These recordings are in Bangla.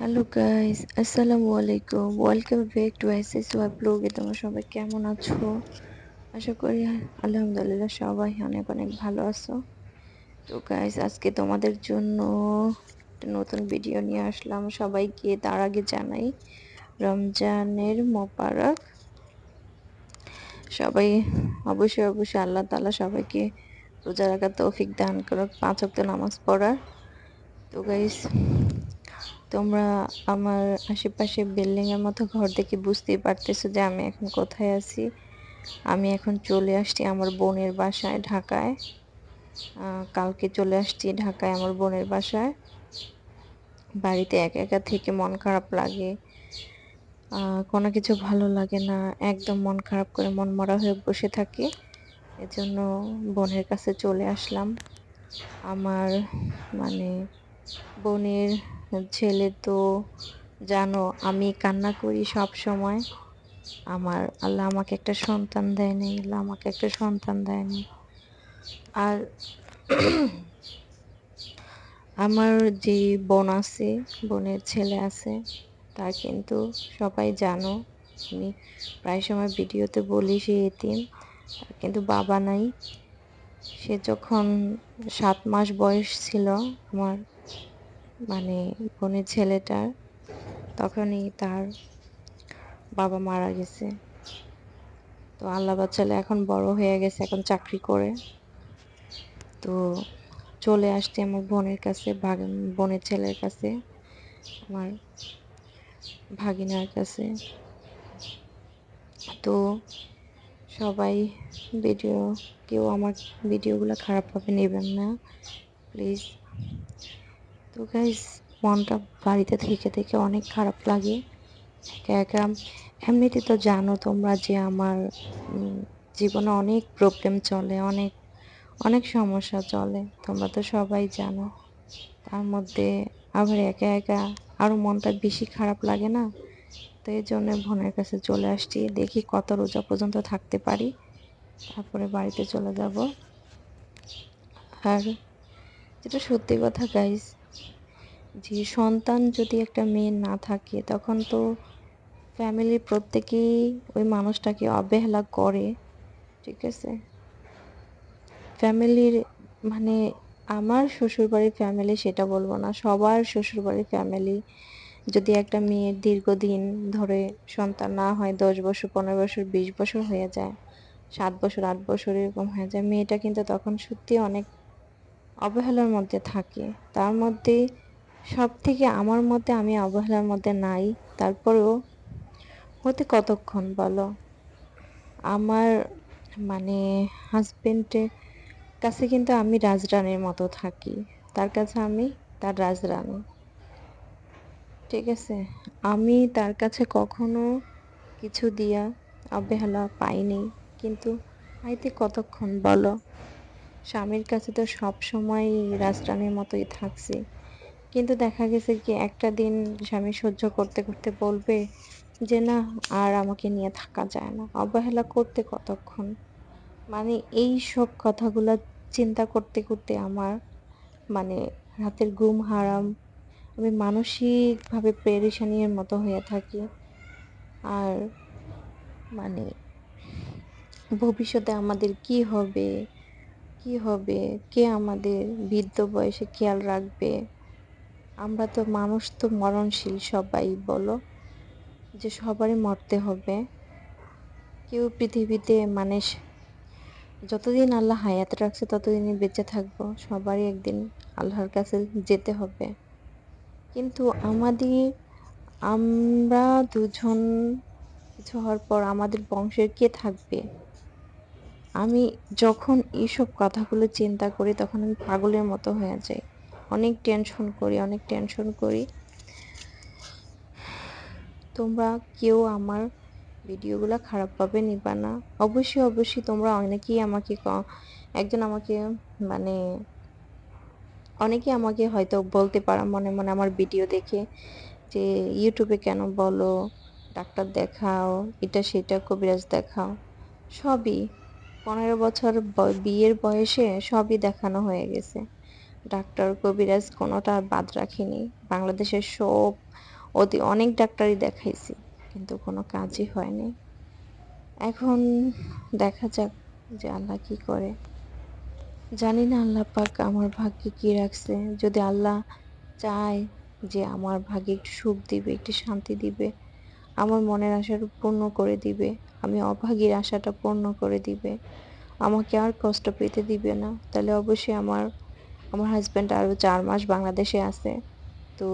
হ্যালো গাইস আসসালামু আলাইকুম welcome back to SS Y ব্লগে তোমরা সবাই কেমন আছো? আশা করি, আলহামদুলিল্লাহ, সবাই অনেক অনেক ভালো আছো। তো গাইস আজকে তোমাদের জন্য নতুন ভিডিও নিয়ে আসলাম। সবাইকে তার আগে জানাই, রমজানের মোবারক। সবাই, অবশ্যই অবশ্যই আল্লাহ তালা সবাইকে রোজা রাখার তৌফিক দান করুক। পাঁচ অক্ট নামাজ পড়ার। তো গাইস তোমরা আমার আশেপাশে বিল্ডিংয়ের মতো ঘর দেখে বুঝতেই পারতেছো যে আমি এখন কোথায় আছি। আমি এখন চলে আসছি আমার বোনের বাসায় ঢাকায়। কালকে চলে আসছি ঢাকায় আমার বোনের বাসায়। বাড়িতে একা একা থেকে মন খারাপ লাগে। কোনো কিছু ভালো লাগে না, একদম মন খারাপ করে মন মরা হয়ে বসে থাকি। এজন্য বোনের কাছে চলে আসলাম। আমার মানে বোনের ছেলে তো জানো, আমি কান্না করি সব সময়। আমার আল্লাহ আমাকে একটা সন্তান দেয়নি, আল্লাহ আমাকে একটা সন্তান দেয়নি। আর আমার যে বোন আছে, বোনের ছেলে আছে তা কিন্তু সবাই জানো, আমি প্রায় সময় ভিডিওতে বলি সে এতিম কিন্তু বাবা নাই। সে যখন সাত মাস বয়স ছিল, আমার মানে বোনের ছেলেটার, তখনই তার বাবা মারা গেছে। তো আল্লাহ ছেলে এখন বড় হয়ে গেছে, এখন চাকরি করে। তো চলে আসছে আমার বোনের কাছে বোনের ছেলের কাছে, আমার ভাগিনার কাছে। তো সবাই ভিডিও, কেউ আমার ভিডিওগুলো খারাপভাবে নেবেন না, প্লিজ। তো গাইজ মনটা বাড়িতে থেকে থেকে অনেক খারাপ লাগে। একা একা, এমনিতে তো জানো তোমরা যে আমার জীবনে অনেক প্রবলেম চলে, অনেক অনেক সমস্যা চলে, তোমরা তো সবাই জানো। তার মধ্যে আবার একা একা আরও মনটা বেশি খারাপ লাগে না? তো এই জন্য বোনের কাছে চলে আসছি, দেখি কত রোজা পর্যন্ত থাকতে পারি। তারপরে বাড়িতে চলে যাব। আর যেটা সত্যি কথা গাইজ যে সন্তান যদি একটা মেয়ে না থাকে, তখন তো ফ্যামিলির প্রত্যেকেই ওই মানুষটাকে অবহেলা করে, ঠিক আছে? ফ্যামিলির মানে আমার শ্বশুরবাড়ির ফ্যামিলি সেটা বলব না, সবার শ্বশুরবাড়ির ফ্যামিলি যদি একটা মেয়ের দীর্ঘদিন ধরে সন্তান না হয়, দশ বছর, পনেরো বছর, বিশ বছর হয়ে যায়, সাত বছর, আট বছর এরকম হয়ে যায়, মেয়েটা কিন্তু তখন সত্যি অনেক অবহেলার মধ্যে থাকে। তার মধ্যে সব থেকে আমার মধ্যে আমি অবহেলার মধ্যে নাই। তারপরেও হতে কতক্ষণ বলো? আমার মানে হাজবেন্ডের কাছে কিন্তু আমি রাজরানীর মতো থাকি। তার কাছে আমি তার রাজরানী। ঠিক আছে? আমি তার কাছে কখনো কিছু দিয়া অবহেলা পাইনি। কিন্তু পাইতে কতক্ষণ বলো? স্বামীর কাছে তো সব সময় রাজরানীর মতোই থাকছি। কিন্তু দেখা গেছে কি, একটা দিন স্বামী সহ্য করতে করতে বলবে যে, না, আর আমাকে নিয়ে থাকা যায় না। অবহেলা করতে কতক্ষণ? মানে এই সব কথাগুলো চিন্তা করতে করতে আমার মানে রাতের ঘুম হারাম। আমি মানসিকভাবে পেরেশানির মতো হয়ে থাকি। আর মানে ভবিষ্যতে আমাদের কি হবে? কি হবে? কে আমাদের বৃদ্ধ বয়সে খেয়াল রাখবে? আমরা তো মানুষ তো মরণশীল সবাই, বলো? যে সবারই মরতে হবে। কেউ পৃথিবীতে মানে যতদিন আল্লাহ হায়াত রাখছে, ততদিনই বেঁচে থাকব। সবারই একদিন আল্লাহর কাছে যেতে হবে। কিন্তু আমাদের আমরা দুজন কিছু হওয়ার পর আমাদের বংশের কে থাকবে? আমি যখন এইসব কথাগুলো চিন্তা করি, তখন আমি পাগলের মতো হয়ে যাই। অনেক টেনশন করি, অনেক টেনশন করি। তোমরা কেউ আমার ভিডিওগুলো খারাপভাবে নিবা না। অবশ্যই অবশ্যই তোমরা অনেকেই আমাকে একজন আমাকে মানে অনেকেই আমাকে হয়তো বলতে পারা মনে মনে আমার ভিডিও দেখে যে ইউটিউবে কেন বলো? ডাক্তার দেখাও, এটা সেটা, কবিরাজ দেখাও। সবই পনেরো বছর বিয়ের বয়সে সবই দেখানো হয়ে গেছে। ডাক্তার কবিরাজ কোনোটা বাদ রাখিনি। বাংলাদেশের সব অতি অনেক ডাক্তারই দেখাইছি, কিন্তু কোনো কাজই হয়নি। এখন দেখা যাক যে আল্লাহ কি করে। জানি না আল্লাহ পাক আমার ভাগ্যে কি রাখছে। যদি আল্লাহ চায় যে আমার ভাগ্যে একটু সুখ দিবে, একটু শান্তি দিবে, আমার মনের আশাটা পূর্ণ করে দিবে, আমি অভাগীর আশাটা পূর্ণ করে দিবে, আমাকে আর কষ্ট পেতে দিবে না, তাহলে অবশ্যই আমার আমার হাজব্যান্ড আরও চার মাস বাংলাদেশে আছে। তো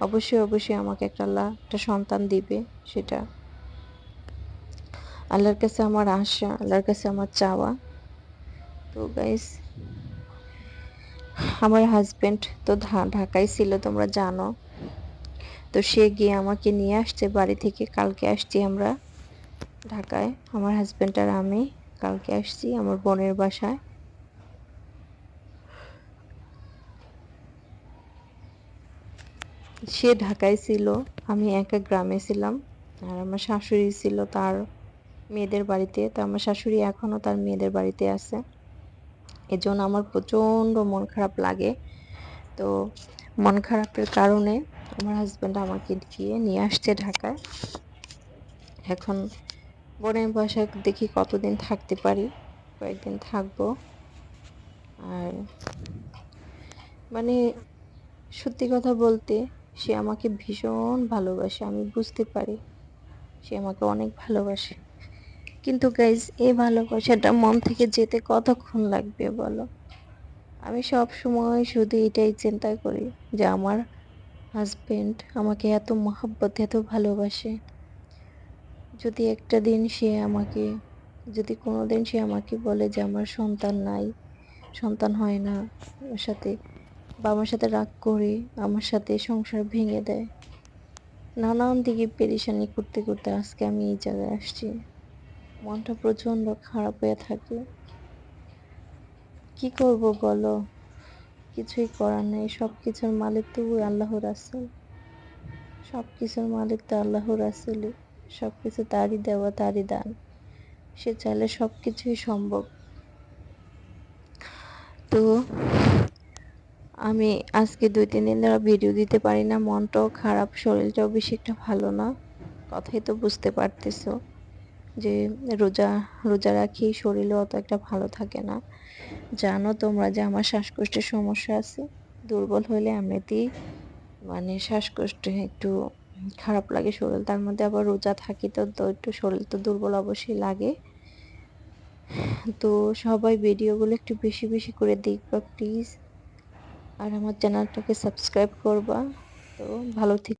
অবশ্যই অবশ্যই আমাকে একটা আল্লাহ, একটা সন্তান দিবে সেটা। আল্লাহর কাছে আমার আশা, আল্লাহর কাছে আমার চাওয়া। তো গাইস আমার হাজব্যান্ড তো ঢাকায় ছিল, তোমরা জানো। তো সে গিয়ে আমাকে নিয়ে আসছে, বাড়ি থেকে কালকে আসছি আমরা ঢাকায়। আমার হাজব্যান্ড আর আমি কালকে আসছি, আমার বোনের বাসায়। সে ঢাকায় ছিল, আমি একা গ্রামে ছিলাম। আর আমার শাশুড়ি ছিল তার মেয়েদের বাড়িতে, তো আমার শাশুড়ি এখনও তার মেয়েদের বাড়িতে আছে। এজন্য আমার প্রচণ্ড মন খারাপ লাগে। তো মন খারাপের কারণে আমার হাজব্যান্ড আমাকে গিয়ে নিয়ে আসছে ঢাকায়। এখন বোনের বাসায় দেখি কতদিন থাকতে পারি, কয়েকদিন থাকব। আর মানে সত্যি কথা বলতে সে আমাকে ভীষণ ভালোবাসে, আমি বুঝতে পারি। সে আমাকে অনেক ভালোবাসে। কিন্তু গাইজ এই ভালোবাসাটা মন থেকে যেতে কতক্ষণ লাগবে বলো? আমি সব সময় শুধু এটাই চিন্তা করি যে আমার হাজবেন্ড আমাকে এত মহাব্বত, এত ভালোবাসে। যদি একটা দিন সে আমাকে, যদি কোনো দিন সে আমাকে বলে যে আমার সন্তান নাই, সন্তান হয় না, ওর সাথে বা আমার সাথে রাগ করে, আমার সাথে সংসার ভেঙে দেয়। নানান দিকে পেরেশানি করতে করতে আজকে আমি এই জায়গায় আসছি। মনটা প্রচণ্ড খারাপ হয়ে থাকে। কি করব বলো? কিছুই করার নেই। সব কিছুর মালিক তো ওই আল্লাহ রাসুল। সব কিছুর মালিক তো আল্লাহ রাসুলই। সব কিছু তারই দেওয়া, তারই দান। সে চাইলে সব কিছুই সম্ভব। তো আমি আজকে দুই, তিন দিন ধরে ভিডিও দিতে পারি না। মনটাও খারাপ, শরীরটাও বেশি একটা ভালো না। কথাই তো বুঝতে পারতেছো যে রোজা রোজা রাখি, শরীরও অত একটা ভালো থাকে না। জানো তোমরা যে আমার শ্বাসকষ্টের সমস্যা আছে। দুর্বল হলে এমনিতেই মানে শ্বাসকষ্টে একটু খারাপ লাগে শরীর। তার মধ্যে আবার রোজা থাকি তো তো একটু শরীর তো দুর্বল অবশ্যই লাগে। তো সবাই ভিডিওগুলো একটু বেশি বেশি করে দেখবা প্লিজ আর আমার চ্যানেলটাকে সাবস্ক্রাইব করবা। তো ভালো থেকে